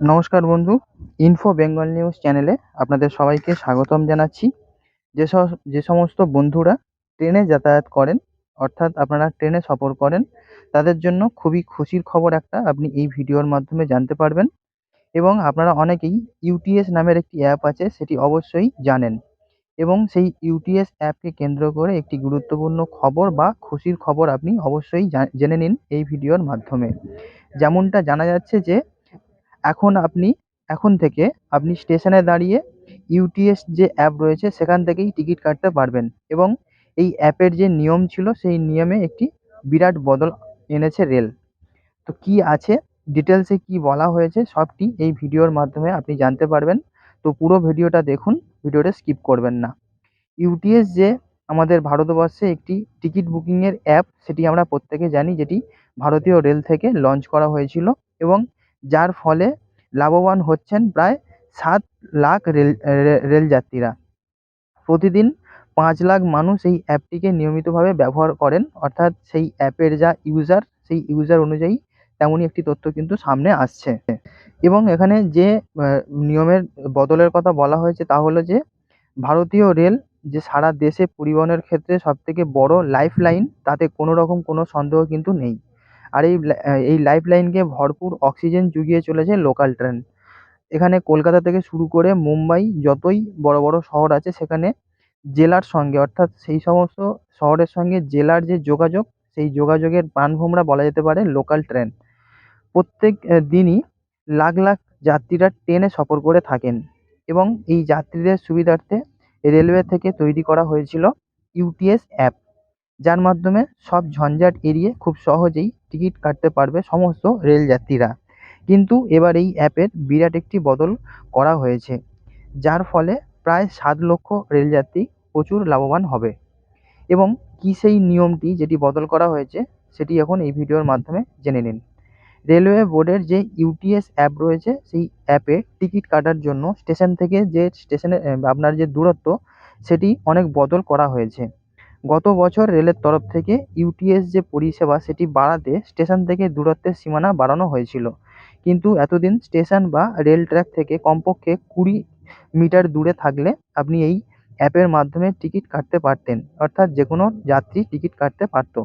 নমস্কার বন্ধু info Bengal news চ্যানেলে আপনাদের সবাইকে স্বাগতম জানাচ্ছি। যে যে সমস্ত বন্ধুরা ট্রেনে যাতায়াত করেন, অর্থাৎ আপনারা ট্রেনে সফর করেন, তাদের জন্য খুবই খুশির খবর একটা আপনি এই ভিডিওর মাধ্যমে জানতে পারবেন। এবং আপনারা অনেকেই ইউটিএস নামের একটি অ্যাপ আছে, সেটি অবশ্যই জানেন। এবং সেই ইউটিএস অ্যাপকে কেন্দ্র করে একটি গুরুত্বপূর্ণ খবর বা খুশির খবর আপনি অবশ্যই জেনে নিন এই ভিডিওর মাধ্যমে। যেমনটা জানা যাচ্ছে যে এখন আপনি, এখন থেকে আপনি স্টেশনে দাঁড়িয়ে ইউটিএস যে অ্যাপ রয়েছে সেখান থেকেই টিকিট কাটতে পারবেন এবং এই অ্যাপের যে নিয়ম ছিল সেই নিয়মে একটি বিরাট বদল এনেছে রেল। তো কি আছে? ডিটেলসে কি বলা হয়েছে সবটি এই ভিডিওর মাধ্যমে আপনি জানতে পারবেন। তো পুরো ভিডিওটা দেখুন, ভিডিওটা স্কিপ করবেন না। ইউটিএস যে আমাদের ভারতবর্ষে একটি টিকিট বুকিংয়ের অ্যাপ, সেটি আমরা প্রত্যেকে জানি যেটি ভারতীয় রেল থেকে লঞ্চ করা হয়েছিল এবং যার ফলে লাভবান হচ্ছেন প্রায় সাত লাখ রেল রেলযাত্রীরা প্রতিদিন পাঁচ লাখ মানুষ এই অ্যাপটিকে নিয়মিতভাবে ব্যবহার করেন, অর্থাৎ সেই অ্যাপের যা ইউজার সেই ইউজার অনুযায়ী তেমনই একটি তথ্য কিন্তু সামনে আসছে। এবং এখানে যে নিয়মের বদলের কথা বলা হয়েছে তা হলো যে, ভারতীয় রেল যে সারা দেশে পরিবহনের ক্ষেত্রে সবথেকে বড় লাইফ লাইন তাতে কোনো রকম কোনো সন্দেহ কিন্তু নেই। আর এই এই লাইফ লাইনকে ভরপুর অক্সিজেন জুগিয়ে চলেছে লোকাল ট্রেন এখানে কলকাতা থেকে শুরু করে মুম্বাই যতই বড় বড় শহর আছে সেখানে জেলার সঙ্গে, অর্থাৎ সেই সমস্ত শহরের সঙ্গে জেলার যে যোগাযোগ, সেই যোগাযোগের প্রাণভোমরা বলা যেতে পারে লোকাল ট্রেন প্রত্যেক দিনই লাখ লাখ যাত্রীরা ট্রেনে সফর করে থাকেন এবং এই যাত্রীদের সুবিধার্থে রেলওয়ে থেকে তৈরি করা হয়েছিল ইউটিএস অ্যাপ যার মাধ্যমে সব ঝঞ্ঝাট এড়িয়ে খুব সহজেই টিকিট কাটতে পারবে সমস্ত রেলযাত্রীরা কিন্তু এবার এই অ্যাপের বিরাট একটি বদল করা হয়েছে, যার ফলে প্রায় সাত লক্ষ রেলযাত্রী প্রচুর লাভবান হবে। এবং কী সেই নিয়মটি যেটি বদল করা হয়েছে, সেটি এখন এই ভিডিওর মাধ্যমে জেনে নিন। রেলওয়ে বোর্ডের যে ইউটিএস অ্যাপ রয়েছে, সেই অ্যাপে টিকিট কাটার জন্য স্টেশন থেকে যে স্টেশনে আপনার যে দূরত্ব, সেটি অনেক বদল করা হয়েছে। গত বছর রেলের তরফ থেকে ইউটিএস যে পরিষেবা সেটি বাড়াতে স্টেশন থেকে দূরত্বের সীমানা বাড়ানো হয়েছিল। কিন্তু এতদিন স্টেশন বা রেল ট্র্যাক থেকে কমপক্ষে কুড়ি মিটার দূরে থাকলে আপনি এই অ্যাপের মাধ্যমে টিকিট কাটতে পারতেন, অর্থাৎ যে কোনো যাত্রী টিকিট কাটতে পারতো।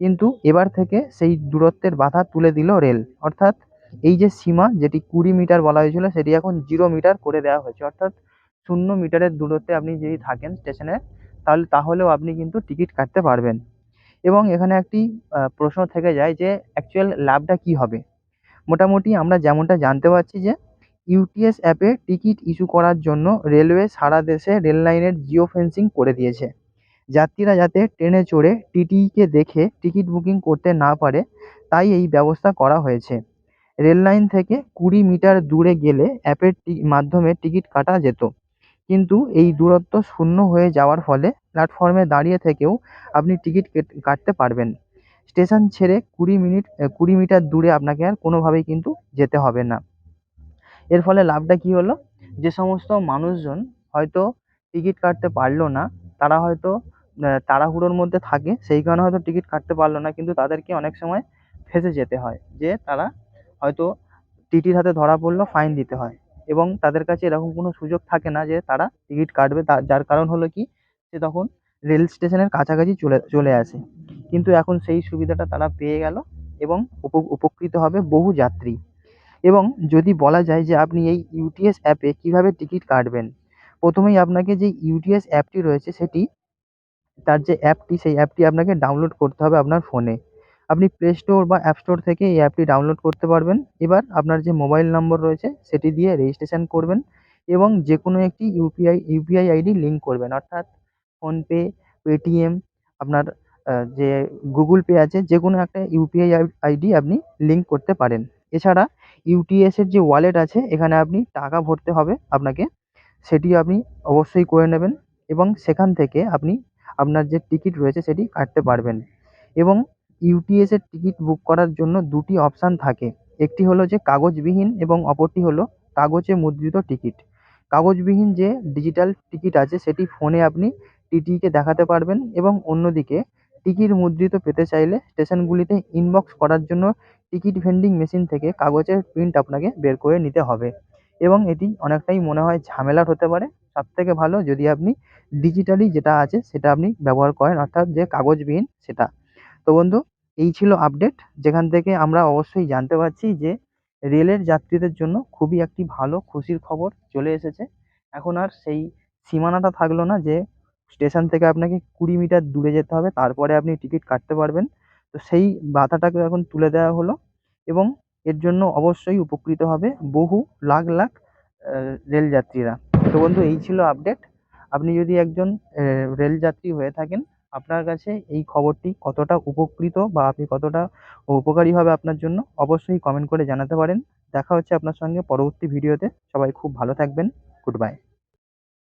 কিন্তু এবার থেকে সেই দূরত্বের বাধা তুলে দিল রেল, অর্থাৎ এই যে সীমা যেটি কুড়ি মিটার বলা হয়েছিল সেটি এখন জিরো মিটার করে দেওয়া হয়েছে, অর্থাৎ শূন্য মিটারের দূরত্বে আপনি যদি থাকেন স্টেশনে তাহলে, তাহলেও আপনি কিন্তু টিকিট কাটতে পারবেন। এবং এখানে একটি প্রশ্ন থেকে যায় যে অ্যাকচুয়াল লাভটা কী হবে? মোটামুটি আমরা যেমনটা জানতে পারছি যে ইউটিএস অ্যাপে টিকিট ইস্যু করার জন্য রেলওয়ে সারা দেশে রেল লাইনের জিও ফেন্সিং করে দিয়েছে। যাত্রীরা যাতে ট্রেনে চড়ে টিটিইকে দেখে টিকিট বুকিং করতে না পারে, তাই এই ব্যবস্থা করা হয়েছে। রেল লাইন থেকে কুড়ি মিটার দূরে গেলে অ্যাপের মাধ্যমে টিকিট কাটা যেত। কিন্তু এই দূরত্ব শূন্য হয়ে যাওয়ার ফলে প্ল্যাটফর্মে দাঁড়িয়ে থেকেও আপনি টিকিট কেট- কাটতে পারবেন। স্টেশন ছেড়ে কুড়ি মিনিট কুড়ি মিটার দূরে আপনাকে আর কোনোভাবেই কিন্তু যেতে হবে না। এর ফলে লাভটা কী হলো? যে সমস্ত মানুষজন হয়তো টিকিট কাটতে পারল না, তারা হয়তো তাড়াহুড়োর মধ্যে থাকে, সেই কারণে হয়তো টিকিট কাটতে পারল না, কিন্তু তাদেরকে অনেক সময় ফেঁসে যেতে হয়। যে তারা হয়তো টিটির হাতে ধরা পড়ল ফাইন দিতে হয়। এবং তাদের কাছে এরকম কোনো সুযোগ থাকে না যে তারা টিকিট কাটবে। তা, যার কারণ হলো কি? সে তখন রেল স্টেশনের কাছাকাছি চলে চলে আসে। কিন্তু এখন সেই সুবিধাটা তারা পেয়ে গেল এবং উপ- উপকৃত হবে বহু যাত্রী। এবং যদি বলা যায় যে আপনি এই ইউটিএস অ্যাপে কীভাবে টিকিট কাটবেন, প্রথমেই আপনাকে যে ইউটিএস অ্যাপটি রয়েছে সেটি, তার যে অ্যাপটি, সেই অ্যাপটি আপনাকে ডাউনলোড করতে হবে আপনার ফোনে। আপনি প্লে স্টোর বা অ্যাপ স্টোর থেকে এই অ্যাপটি ডাউনলোড করতে পারবেন। এবার আপনার যে মোবাইল নম্বর রয়েছে, সেটি দিয়ে রেজিস্ট্রেশন করবেন এবং যে কোনো একটি ইউপিআই ইউপিআই আইডি লিঙ্ক করবেন। অর্থাৎ ফোনপে পেটিএম আপনার যে গুগল পে আছে যে কোনো একটা ইউপিআই আইডি আপনি লিঙ্ক করতে পারেন। এছাড়া ইউটিএস এর যে ওয়ালেট আছে, এখানে আপনি টাকা ভরতে হবে আপনাকে সেটি আপনি অবশ্যই করে নেবেন এবং সেখান থেকে আপনি আপনার যে টিকিট রয়েছে, সেটি কাটতে পারবেন। এবং ইউটিএস এর টিকিট বুক করার জন্য দুটি অপশান থাকে। একটি হলো যে কাগজবিহীন এবং অপরটি হলো কাগজে মুদ্রিত টিকিট। কাগজবিহীন যে ডিজিটাল টিকিট আছে, সেটি ফোনে আপনি টিটিইকে দেখাতে পারবেন এবং অন্যদিকে টিকিট মুদ্রিত পেতে চাইলে স্টেশনগুলিতে ইনবক্স করার জন্য টিকিট ভেন্ডিং মেশিন থেকে কাগজের প্রিন্ট আপনাকে বের করে নিতে হবে। এবং এটি অনেকটাই মনে হয় ঝামেলার হতে পারে। তার থেকে ভালো যদি আপনি ডিজিটালি যেটা আছে, সেটা আপনি ব্যবহার করেন, অর্থাৎ যে কাগজবিহীন সেটা। তো বন্ধু, এই ছিল আপডেট যেখান থেকে আমরা অবশ্যই জানতে পারছি যে রেলের যাত্রীদের জন্য খুবই একটি ভালো খুশির খবর চলে এসেছে। এখন আর সেই সীমানাটা থাকল না যে স্টেশন থেকে আপনাকে কুড়ি মিটার দূরে যেতে হবে, তারপরে আপনি টিকিট কাটতে পারবেন। তো সেই বাধাটাকে এখন তুলে দেওয়া হলো এবং এর জন্য অবশ্যই উপকৃত হবে বহু লাখ লাখ রেল যাত্রীরা। তো বন্ধু, এই ছিল আপডেট আপনি যদি একজন রেল যাত্রী হয়ে থাকেন আপনার কাছে এই খবরটি কতটা উপকৃত বা আপনি কতটা উপকারী হবে আপনার জন্য অবশ্যই কমেন্ট করে জানাতে পারেন। দেখা হচ্ছে আপনার সঙ্গে পরবর্তী ভিডিওতে সবাই খুব ভালো থাকবেন। Good bye